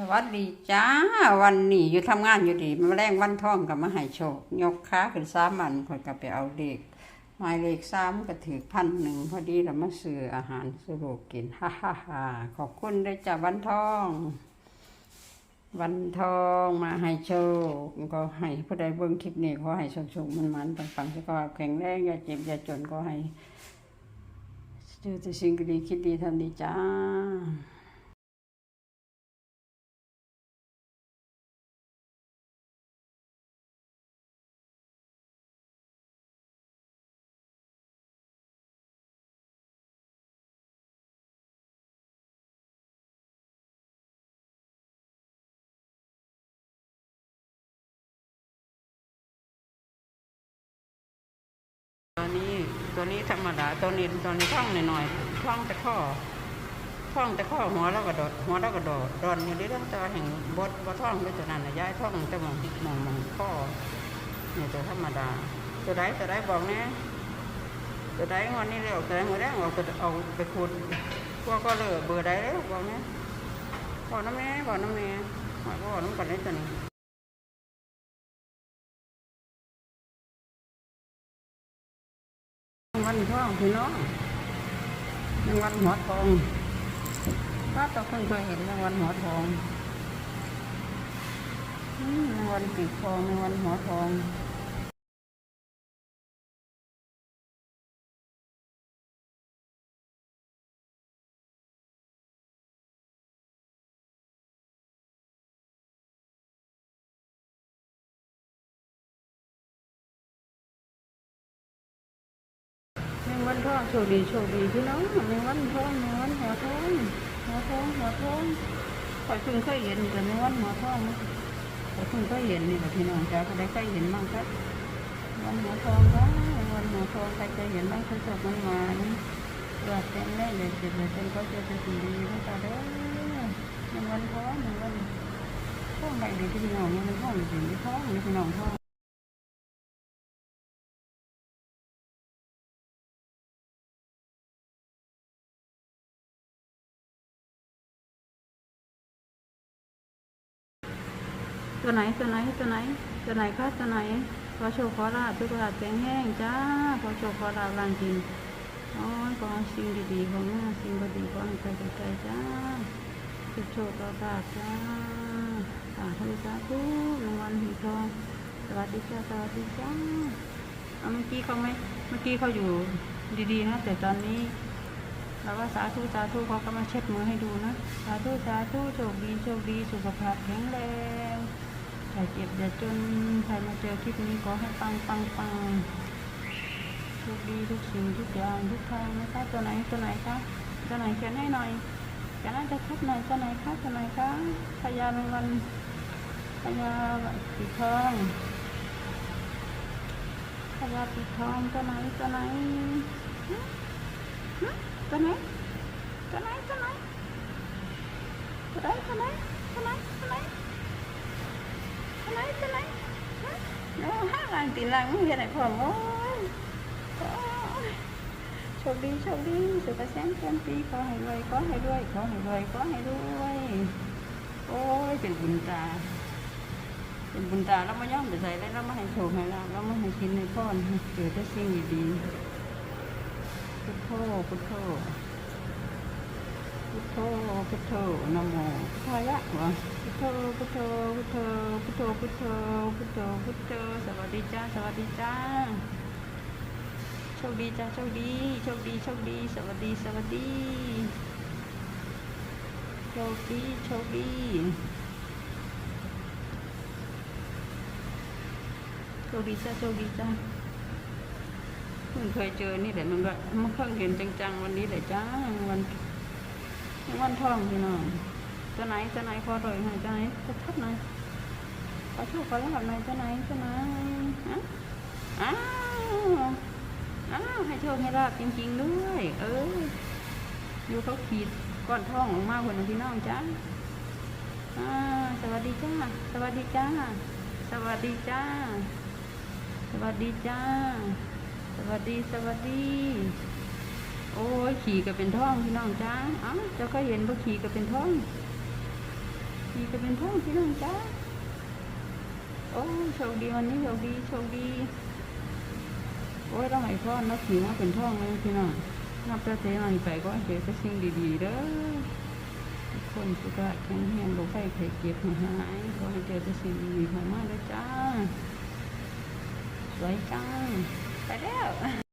สวัสดีจ้าวันนี้อยู่ทำงานอยู่ดีมาแรงวันท่องกับมาให้โชค ยกค้าขึ้นสามวันคนก็ไปเอาเด็กหมายเลขสามก็ถือพันหนึ่งพอดีเรามาซื้ออาหารซื้อลูกกินฮ่าฮ่าฮ่าขอบคุณด้วยจ้าวันท่อง วันทองมาให้โชคก็ให้ผู้ใดเบิ่งคลิปนี้ขอให้โชคโชคมันมันปังปังสุขภาพแข็งแรงอย่าเจ็บอย่าจนก็ให้เจอแต่สิ่งดีคิดดีทำดีจ้า ตัวนี้ธรรมดาตัวนี้ตัวนี้ท่องหน่อยๆท่องแต่ข้อท่องแต่ข้อหัวแล้วก็โดดหัวแล้วก็โดดดอนอยู่ที่ต้องตัวแห่งบดบ่ท่องด้วยตัวนั้นนะย้ายท่องแต่มองมองมองข้อนี่ตัวธรรมดา ตัวใดตัวใดบอกน่ตัวใดงอนนี้เร็วตัวใดหัวแดงออกตัวเอาไปขุดพวกก็เลยเบอร์ใดแล้วบอกน่บอกน้ำแน่บอกน้ำแน่บอกบอกน้ำกันได้ตัวนี้ วันทองพี่น้องรางวัลหัวทองป้าต้องเพิ่งเคยเห็นรางวัลหัวทองรางวัลปีกทองรางวัลหัวทอง วัลทองโชคดีโชคดีพี่น้องรางวัลทองรางวัลหัวทองหัวทองหัวทองคอยเพิ่งเคยเห็นแต่รางวัลหัวทองนะคอยเพิ่งเคยเห็นนี่แหละพี่น้องจ้าก็ได้เคยเห็นบ้างครับวัลหัวทองนะวัลหัวทองใครเคยเห็นบ้างเคยจบมันมานเกิดเต็มแน่เลยเจ็บเลยเต็มก็เจอแต่สิ่งดีทั้งตาเด้อรางวัลทองรางวัลทองใบดีพี่น้องมันทองจริงที่ทองพี่น้องทอง ตัวไหนตัวไหนตัวไหนตัวไหนคะตัวไหนขอโชว์ขอลาบทุกลาบแข็งแห้งจ้าขอโชว์ขอลาบลานกินอ๋อขอสิ่งดีๆของหน้าสิ่งดีๆของใจใจจ้าทุกโชคต่อลาบจ้าสาธุสาธุรางวัลหีทองสวัสดีจ้าสวัสดีจ้าเอาเมื่อกี้เขาไหมเมื่อกี้เขาอยู่ดีๆนะ แต่ตอนนี้เราก็สาธุสาธุเขาก็มาเช็ดมือให้ดูนะ สาธุสาธุโชคดีโชคดีสุขภาพแข็งแรง อย่าเจ็บอย่าจนใครมาเจอคลิปนี้ขอให้ปังปังปังโชคดีทุกสิ่งทุกอย่างทุกทางนะคะตัวไหนตัวไหนคะตัวไหนเขียนให้หน่อยเขียนให้จะชัดหน่อยตัวไหนคะตัวไหนคะพญาแมวันพญาปีทองพญาปีทองตัวไหนตัวไหนตัวไหนตัวไหนตัวไหนตัวไหนตัวไหนตัวไหน ไหนตัวไหนตัวไหนฮะเดี๋ยวห้าหลังตีหลังไม่เห็นไหนผมโอ้ยโชคดีโชคดีสุขสันต์เต็มปีขอให้รวยขอให้รวยขอให้รวยขอให้รวยโอ้ยเป็นบุญตาเป็นบุญตาแล้วมาย่อมไปใส่แล้วมาให้โชคให้ลาบเรามาให้กินในพ่อนเกิดแต่สิ่งดีๆพุทโธพุทโธ พุทโธพุทโธนะโมพุทธายะวะพุทโธพุทโธพุทโธพุทโธพุทโธพุทโธพุทโธสวัสดีจ้าสวัสดีจ้าโชคดีจ้าโชคดีโชคดีโชคดีสวัสดีสวัสดีโชคดีโชคดีโชคดีจ้าโชคดีจ้าเพิ่งเคยเจอนี่แหละมันแบบมันเพิ่งเห็นจังๆวันนี้แหละจ้าวัน วันทองพี่น้องตัวไหนตัวไหนพอรวยหน่อยตัวไหนจะทัดหน่อยขอโชคขอลาบหน่อยตัวไหนตัวไหนฮะอ้าวอ้าวให้โชคให้ลาบจริง ๆ ด้วย เอออยู่เขาขีดก้อนทองออกมาคนพี่น้องจ้าอ่าสวัสดีจ้า สวัสดีจ้า สวัสดีจ้า สวัสดีจ้า สวัสดีสวัสดี โอ้ยขี่ก็เป็นท้องพี่น้องจ้าอ้าวเจ้าก็เห็นว่าขี่ก็เป็นท้องดีจะเป็นท่องพี่น้องจ้าโอ้โชคดีวันนี้โชคดีโชคดีโอ้ยต้องให้พ่อนับถือว่าเป็นท่องเลยพี่น้องนับแต่เทมันไปก็เจอแต่สิ่งดีๆเด้อคนสุขภาพแข็งแรงโรคไข้ไข้เจ็บหายขอให้เจอแต่สิ่งดีๆเข้ามาเด้อจ้าสวยจังไปแล้ว